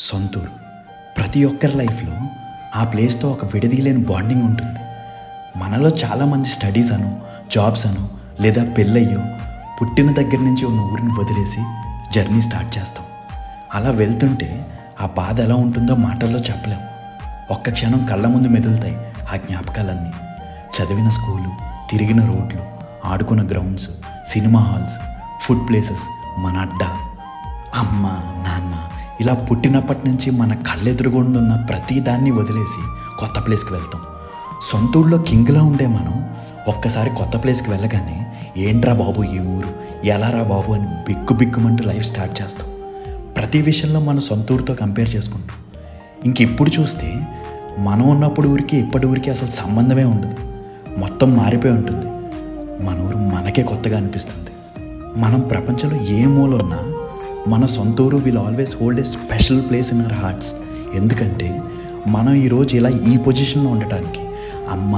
సొంతూరు. ప్రతి ఒక్కరి లైఫ్లో ఆ ప్లేస్తో ఒక విడదీయలేని బాండింగ్ ఉంటుంది. మనలో చాలామంది స్టడీస్ అను జాబ్స్ అను లేదా పెళ్ళయ్యో పుట్టిన దగ్గర నుంచి ఉన్న ఊరిని వదిలేసి జర్నీ స్టార్ట్ చేస్తాం. అలా వెళ్తుంటే ఆ బాధ ఎలా ఉంటుందో మాటల్లో చెప్పలేం. ఒక్క క్షణం కళ్ళ ముందు మెదులుతాయి ఆ జ్ఞాపకాలన్నీ. చదివిన స్కూలు తిరిగిన రోడ్లు ఆడుకున్న grounds cinema halls food places మన అడ్డా అమ్మ నాన్న ఇలా పుట్టినప్పటి నుంచి మన కళ్ళెదురుగుండా ఉన్న ప్రతి దాన్ని వదిలేసి కొత్త ప్లేస్కి వెళ్తాం. సొంత ఊళ్ళో కింగ్లా ఉండే మనం ఒక్కసారి కొత్త ప్లేస్కి వెళ్ళగానే ఏంట్రా బాబు ఈ ఊరు ఎలారా బాబు అని బిక్కు బిక్కుమంటూ లైఫ్ స్టార్ట్ చేస్తాం. ప్రతి విషయంలో మన సొంత ఊరితో కంపేర్ చేసుకుంటాం. ఇంక ఇప్పుడు చూస్తే మనం ఉన్నప్పుడు ఊరికి ఇప్పటి ఊరికి అసలు సంబంధమే ఉండదు. మొత్తం మారిపోయి ఉంటుంది. మన ఊరు మనకే కొత్తగా అనిపిస్తుంది. మనం ప్రపంచంలో ఏ మూలున్నా మన సొంత ఊరు will always hold a special place in our hearts ఎందుకంటే మనం ఈరోజు ఇలా ఈ పొజిషన్లో ఉండటానికి అమ్మ